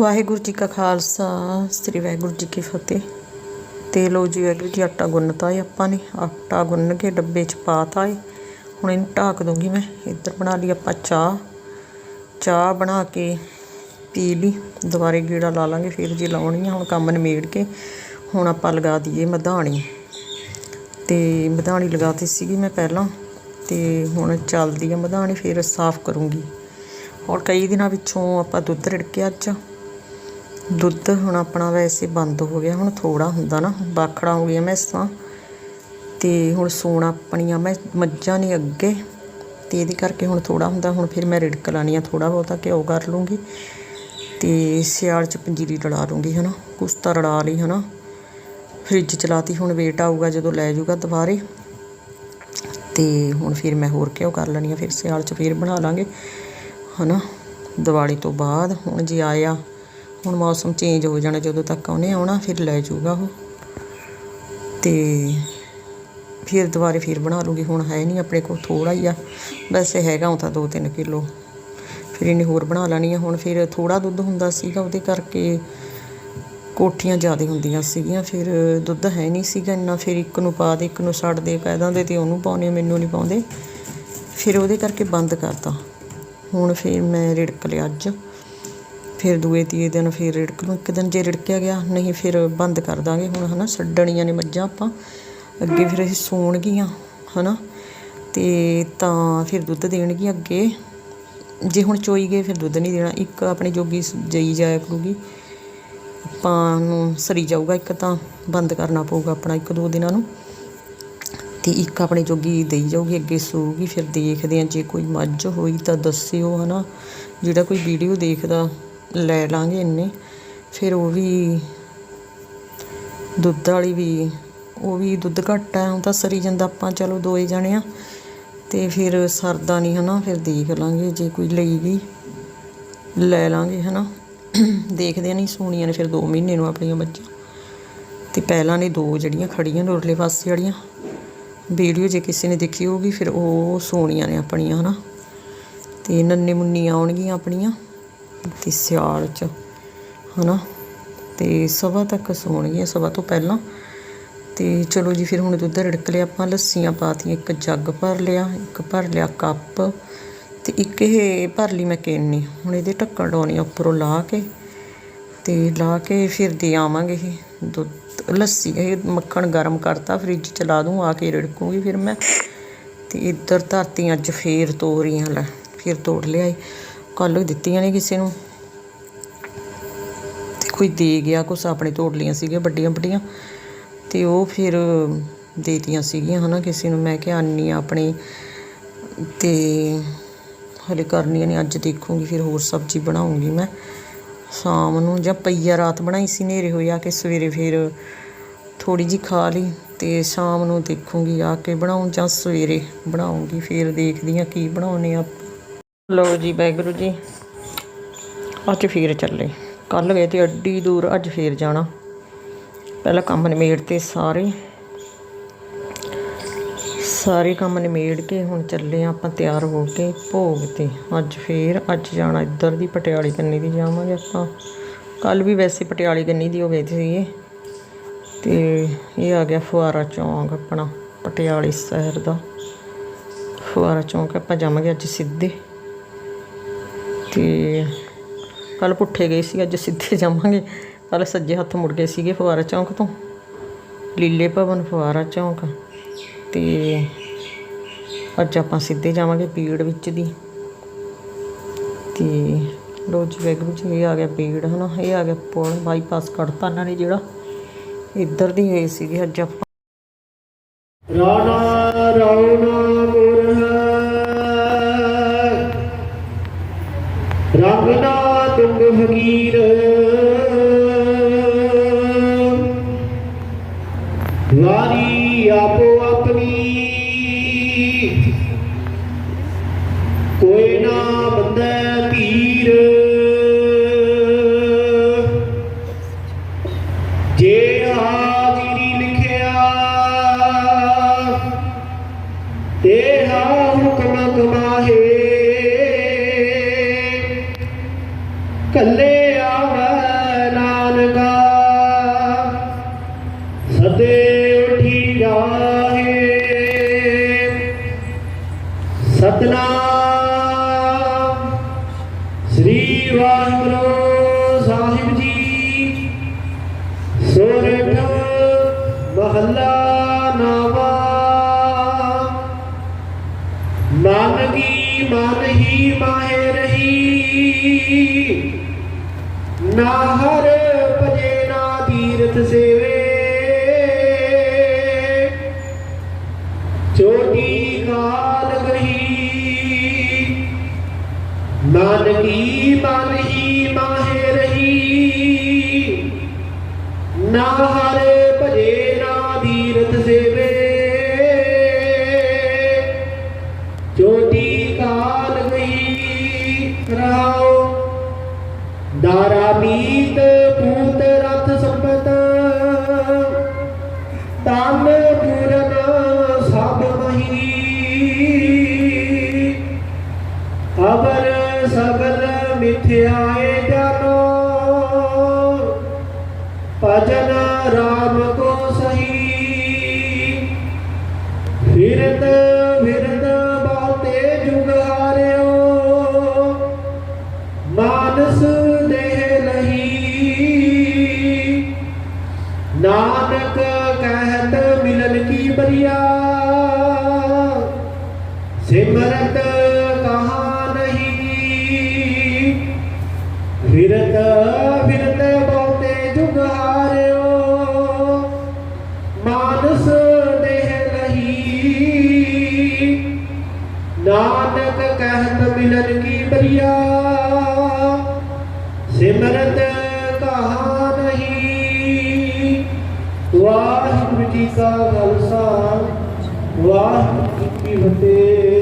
ਵਾਹਿਗੁਰੂ ਜੀ ਕਾ ਖਾਲਸਾ, ਸ੍ਰੀ ਵਾਹਿਗੁਰੂ ਜੀ ਕੀ ਫਤਿਹ। ਤੇ ਲੋ ਜੀ, ਵਾਹਿਗੁਰੂ ਜੀ, ਆਟਾ ਗੁੰਨਤਾ ਹੈ ਆਪਾਂ ਨੇ। ਆਟਾ ਗੁੰਨ ਕੇ ਡੱਬੇ 'ਚ ਪਾਤਾ ਹੈ ਹੁਣ ਇਹਨੂੰ ਢੱਕ ਦੂੰਗੀ ਮੈਂ। ਇੱਧਰ ਬਣਾ ਲਈ ਆਪਾਂ ਚਾਹ। ਚਾਹ ਬਣਾ ਕੇ ਪੀ ਲਈ। ਦੁਬਾਰੇ ਗੀੜਾ ਲਾ ਲਾਂਗੇ, ਫਿਰ ਜੀ ਲਾਉਣੀ ਆ, ਹੁਣ ਕੰਮ ਨਿਮੇੜ ਕੇ। ਹੁਣ ਆਪਾਂ ਲਗਾ ਦਈਏ ਮਧਾਣੀ। ਤੇ ਮਧਾਣੀ ਲਗਾਤੀ ਸੀਗੀ ਮੈਂ ਪਹਿਲਾਂ। ਤੇ ਹੁਣ ਚੱਲਦੀ ਆ ਮਧਾਣੀ, ਫਿਰ ਸਾਫ਼ ਕਰੂੰਗੀ। ਔਰ ਕਈ ਦਿਨਾਂ ਵਿੱਚੋਂ ਆਪਾਂ ਦੁੱਧ ਰਿੜਕਿਆ ਅੱਜ। ਦੁੱਧ ਹੁਣ ਆਪਣਾ ਵੈਸੇ ਬੰਦ ਹੋ ਗਿਆ, ਹੁਣ ਥੋੜਾ ਹੁੰਦਾ ਨਾ, ਬਾਖੜਾ ਹੋ ਗਈਆਂ ਮੈਸਾਂ ਤੇ ਹੁਣ ਸੋਣਾ ਆਪਣੀਆਂ, ਮੈਂ ਮੱਝਾਂ ਨਹੀਂ ਅੱਗੇ, ਤੇ ਇਹਦੇ ਕਰਕੇ ਹੁਣ ਥੋੜਾ ਹੁੰਦਾ, ਹੁਣ ਫਿਰ ਮੈਂ ਰਿੜਕ ਲਾਣੀ ਆ ਥੋੜਾ ਬਹੁਤਾ, ਘਿਓ ਕਰ ਲੂੰਗੀ। ਤੇ ਸਿਆਲ ਚ ਪੰਜੀਰੀ ਰਲਾ ਲੂੰਗੀ, ਹਨਾ ਕੁਛ ਤਾਂ ਰਲਾ ਲਈ, ਹਨਾ। ਫ੍ਰਿਜ ਚਲਾਤੀ, ਹੁਣ ਵੇਟ ਆਊਗਾ, ਜਦੋਂ ਲੈ ਜਾਊਗਾ ਦੁਬਾਰੇ। ਤੇ ਹੁਣ ਫਿਰ ਮੈਂ ਹੋਰ ਘਿਓ ਕਰ ਲੈਣੀ ਆ, ਫਿਰ ਸਿਆਲ ਚ ਫਿਰ ਬਣਾ ਲਾਂਗੇ, ਹਨਾ। ਦੀਵਾਲੀ ਤੋਂ ਬਾਅਦ, ਹੁਣ ਜੇ ਆਇਆ ਹੁਣ ਮੌਸਮ ਚੇਂਜ ਹੋ ਜਾਣਾ, ਜਦੋਂ ਤੱਕ ਉਹਨੇ ਆਉਣਾ, ਫਿਰ ਲੈ ਜਾਊਗਾ ਉਹ। ਤੇ ਫਿਰ ਦੁਬਾਰੇ ਫਿਰ ਬਣਾ ਲੂੰਗੀ। ਹੁਣ ਹੈ ਨਹੀਂ ਆਪਣੇ ਕੋਲ ਥੋੜਾ ਹੀ ਆ। ਵੈਸੇ ਹੈਗਾ ਉਹ ਤਾਂ 2-3 ਕਿਲੋ। ਫਿਰ ਇਹਨੇ ਹੋਰ ਬਣਾ ਲੈਣੀ ਆ। ਹੁਣ ਫਿਰ ਥੋੜਾ ਦੁੱਧ ਹੁੰਦਾ ਸੀਗਾ, ਉਹਦੇ ਕਰਕੇ ਕੋਠੀਆਂ ਜ਼ਿਆਦਾ ਹੁੰਦੀਆਂ ਸੀਗੀਆਂ। ਫਿਰ ਦੁੱਧ ਹੈ ਨਹੀਂ ਸੀਗਾ ਇੰਨਾ। ਫਿਰ ਇੱਕ ਨੂੰ ਪਾ ਦੇ, ਇੱਕ ਨੂੰ ਛੱਡ ਦੇ ਕਹਿ ਦੇ ਤੇ ਉਹਨੂੰ ਪਾਉਣੇ ਮੈਨੂੰ ਨਹੀਂ ਪਾਉਂਦੇ। ਫਿਰ ਉਹਦੇ ਕਰਕੇ ਬੰਦ ਕਰਤਾ। ਹੁਣ ਫਿਰ ਮੈਂ ਰਿੜਕ ਲਿਆ ਅੱਜ। ਫਿਰ ਦੂਏ ਤੀਏ ਦਿਨ ਫਿਰ ਰਿੜਕ ਲੂੰ, ਇੱਕ ਦਿਨ ਜੇ ਰਿੜਕਿਆ ਗਿਆ, ਨਹੀਂ ਫਿਰ ਬੰਦ ਕਰ ਦਾਂਗੇ ਹੁਣ, ਹਨਾ, ਛੱਡਣੀਆਂ ਨੇ ਮੱਝਾਂ ਆਪਾਂ, ਅੱਗੇ ਫਿਰ ਇਹ ਸੂਣਗੀਆਂ, ਹਨਾ, ਤੇ ਤਾਂ ਫਿਰ ਦੁੱਧ ਦੇਣਗੀਆਂ ਅੱਗੇ, ਜੇ ਹੁਣ ਚੋਈ ਗਏ ਫਿਰ ਦੁੱਧ ਨਹੀਂ ਦੇਣਾ, ਇੱਕ ਆਪਣੀ ਜੋਗੀ ਜਈ ਜਾਇਆ ਕਰੂਗੀ, ਆਪਾਂ ਨੂੰ ਸਰੀ ਜਾਊਗਾ ਇੱਕ ਤਾਂ, ਬੰਦ ਕਰਨਾ ਪਊਗਾ ਆਪਣਾ ਇੱਕ ਦੋ ਦਿਨਾਂ ਨੂੰ, ਤੇ ਇੱਕ ਆਪਣੇ ਜੋਗੀ ਦੇਈ ਜਾਊਗੀ, ਅੱਗੇ ਸੂਗੀ ਫਿਰ ਦੇਖਦੇ ਆ ਜੇ ਕੋਈ ਮੱਝ ਹੋਈ ਤਾਂ ਦੱਸਿਓ, ਹਨਾ, ਜਿਹੜਾ ਕੋਈ ਵੀਡੀਓ ਦੇਖਦਾ ਲੈ ਲਾਂਗੇ ਇੰਨੇ। ਫਿਰ ਉਹ ਵੀ ਦੁੱਧ ਵਾਲੀ ਵੀ, ਉਹ ਵੀ ਦੁੱਧ ਘੱਟ ਆ, ਉਹ ਤਾਂ ਸਰੀ ਜਾਂਦਾ ਆਪਾਂ, ਚਲੋ ਦੋਏ ਜਾਣੇ ਆ। ਤੇ ਫਿਰ ਸਰਦਾ ਨਹੀਂ ਹਨਾ, ਫਿਰ ਦੇਖ ਲਾਂਗੇ ਜੇ ਕੋਈ ਲਈ ਗਈ ਲੈ ਲਾਂਗੇ ਹਨਾ। ਦੇਖਦੇ ਨਹੀਂ ਸੋਣੀਆਂ ਨੇ ਫਿਰ 2 ਮਹੀਨੇ ਨੂੰ ਆਪਣੀਆਂ ਮੱਝਾਂ ਤੇ ਪਹਿਲਾਂ ਨੇ ਦੋ ਜਿਹੜੀਆਂ ਖੜੀਆਂ ਨੇ ਉਰਲੇ ਪਾਸੇ ਵਾਲੀਆਂ। ਵੀਡੀਓ ਜੇ ਕਿਸੇ ਨੇ ਦੇਖੀ ਹੋਊਗੀ, ਫਿਰ ਉਹ ਸੋਹਣੀਆਂ ਨੇ ਆਪਣੀਆਂ ਹਨਾ। ਤੇ ਨੰਨੇ ਮੁੰਨੀਆਂ ਆਉਣਗੀਆਂ ਆਪਣੀਆਂ। ਤੇ ਸਿਆਲ ਚ, ਹਨਾ? ਤੇ ਸਵਾ ਤੱਕ ਸੋਣਗੀਆਂ ਸਵਾ ਤੋਂ ਪਹਿਲਾਂ। ਤੇ ਚਲੋ ਜੀ, ਫਿਰ ਹੁਣ ਦੁੱਧ ਰਿੜਕ ਲਿਆ ਆਪਾਂ, ਲੱਸੀਆਂ ਪਾਤੀਆਂ ਇੱਕ ਜੱਗ ਭਰ ਲਿਆ, ਇੱਕ ਭਰ ਲਿਆ ਕੱਪ। ਤੇ ਇੱਕ ਇਹ ਭਰ ਲਈ ਮੈਂ ਕੇਨੀ। ਹੁਣ ਇਹਦੇ ਢੱਕਣ ਡਾਉਣੀ ਉੱਪਰੋਂ ਲਾ ਕੇ। ਤੇ ਲਾ ਕੇ ਫਿਰ ਦੇ ਆਵਾਂਗੇ ਇਹ ਦੁੱਧ। ਲੱਸੀ, ਇਹ ਮੱਖਣ ਗਰਮ ਕਰਤਾ, ਫ੍ਰਿਜ ਚ ਲਾ ਦੂੰ, ਆ ਕੇ ਰਿੜਕੂਗੀ ਫਿਰ ਮੈਂ। ਤੇ ਇੱਧਰ ਧਰਤੀ ਅੱਜ ਫੇਰ ਤੋਰੀਆਂ ਲੈ, ਫਿਰ ਤੋੜ ਲਿਆਈ ਕੱਲ ਦਿੱਤੀਆਂ ਨੇ ਕਿਸੇ ਨੂੰ। ਤੇ ਕੋਈ ਦੇ ਗਿਆ, ਕੁਛ ਆਪਣੇ ਤੋੜ ਲੀਆਂ ਸੀਗੀਆਂ ਵੱਡੀਆਂ ਵੱਡੀਆਂ। ਤੇ ਉਹ ਫਿਰ ਦੇਤੀਆਂ ਸੀਗੀਆਂ, ਹਨਾ, ਕਿਸੇ ਨੂੰ। ਮੈਂ ਕਿਹਾ, ਆਨੀ ਆ ਆਪਣੇ। ਤੇ ਹਲੇ ਕਰਨੀਆਂ ਨੇ, ਅੱਜ ਦੇਖੂੰਗੀ, ਫਿਰ ਹੋਰ ਸਬਜ਼ੀ ਬਣਾਉਂਗੀ ਮੈਂ। ਸ਼ਾਮ ਨੂੰ ਜਾਂ ਪਈਆ ਰਾਤ ਬਣਾਈ ਸੀ ਨੇਰੇ ਹੋਈ ਆ ਕੇ ਸਵੇਰੇ ਫਿਰ ਥੋੜੀ ਜੀ ਖਾ ਲਈ। ਤੇ ਸ਼ਾਮ ਨੂੰ ਦੇਖੂੰਗੀ ਆ ਕੇ ਬਣਾਉਂ ਜਾਂ ਸਵੇਰੇ ਬਣਾਉਂਗੀ। ਫਿਰ ਦੇਖਦੀ ਆ ਕੀ ਬਣਾਉਣੇ ਆ। ਲਓ ਜੀ, ਵਾਹਿਗੁਰੂ ਜੀ। ਅੱਜ ਫੇਰ ਚੱਲੇ। ਕੱਲ ਗਏ ਤੇ ਅੱਡੀ ਦੂਰ ਅੱਜ ਫੇਰ ਜਾਣਾ। ਪਹਿਲਾਂ ਕੰਮ ਨਿਮੇੜ ਤੇ ਸਾਰੇ। ਸਾਰੇ ਕੰਮ ਨਿਮੇੜ ਕੇ ਹੁਣ ਚੱਲੇ ਆਂ ਆਪਾਂ ਤਿਆਰ ਹੋ ਕੇ ਭੋਗ ਤੇ। ਅੱਜ ਫੇਰ, ਅੱਜ ਜਾਣਾ ਇੱਧਰ ਦੀ ਪਟਿਆਲੇ ਕੰਨੀ ਦੀ ਜਾਵਾਂਗੇ ਆਪਾਂ। ਕੱਲ ਵੀ ਵੈਸੇ ਪਟਿਆਲੇ ਕੰਨੀ ਦੀ ਹੋ ਗਏ ਸੀਗੇ ਤੇ ਇਹ ਆ ਗਿਆ ਫੁਆਰਾ ਚੌਂਕ ਆਪਣਾ, ਪਟਿਆਲੇ ਸ਼ਹਿਰ ਦਾ। ਫੁਆਰਾ ਚੌਂਕ ਆਪਾਂ ਜਾਵਾਂਗੇ ਅੱਜ ਸਿੱਧੇ। ਤੇ ਕੱਲ ਪੁੱਠੇ ਗਏ ਸੀ, ਅੱਜ ਸਿੱਧੇ ਜਾਵਾਂਗੇ। ਕੱਲ ਸੱਜੇ ਹੱਥ ਮੁੜ ਗਏ ਸੀਗੇ ਫੁਆਰਾ ਚੌਂਕ ਤੋਂ। ਲੀਲੇ ਭਵਨ ਫੁਆਰਾ ਚੌਂਕ। ਤੇ ਅੱਜ ਆਪਾਂ ਸਿੱਧੇ ਜਾਵਾਂਗੇ ਪੀੜ ਵਿੱਚ ਦੀ। ਤੇ ਲੋ ਜੀ ਵਿੱਚ ਇਹ ਆ ਗਿਆ ਪੀੜ, ਹਨਾ? ਇਹ ਆ ਗਿਆ ਪੁਲ, ਬਾਈਪਾਸ ਕੱਢਤਾ ਇਹਨਾਂ ਨੇ ਜਿਹੜਾ। ਇੱਧਰ ਦੀ ਗਏ ਸੀਗੇ ਅੱਜ ਆਪਾਂ। ਰਾਣਾ ਰੌਣਾ ਰੰਗਨਾ ਤੁੰਗ ਫਕੀਰ ਵਾਰੀ ਆਪੋ ਆਪਣੀ। ਕੋਈ ਨਾ ਬੰਦੈ ਧੀ। ਕੱਲੇ ਆਵੈ ਨਾਨਕਾ। ਸਦੇ ਉਠੀ ਜਾਹੇ। ਸਤਨਾਮ ਸ੍ਰੀ ਵਾਹਿਗੁਰੂ ਸਾਹਿਬ ਜੀ। ਸੋਰਠ ਮਹੱਲਾ ਨਾਵਾ ਨਾਨਕੀ ਮਨ ਹੀ ਮਾਹਿ ਰਹੀ। ਨਾ ਭਜੇ ਨਾ ਤੀਰਥ ਸੇਵੇ। ਭਜਨ ਰਾਮ ਕੋ ਸਹੀ। ਫਿਰਤ ਫਿਰਤ ਬਾਤੇ ਜੁਗ ਹਾਰਿਓ। ਮਾਨਸ ਦੇਹ ਲਹੀ। ਨਾਨਕ ਕਹਿਤ ਮਿਲਨ ਕੀ ਬਰੀਆ। ਸਿਮਰਤ ਕਹਾ ਨਹੀਂ। ਫਿਰਤ ਫਿਰਤ ਬਹੁਤੇ ਜੁਗ ਹਾਰਿਓ ਮਿਲਨ ਕੀ ਬਰੀਆ ਸਿਮਰਤ ਕਹਾ ਨਹੀਂ। ਵਾਹਿਗੁਰੂ ਜੀ ਕਾ ਖਾਲਸਾ ਵਾਹਿਗੁਰੂ ਜੀ ਕੀ ਫਤਿਹ।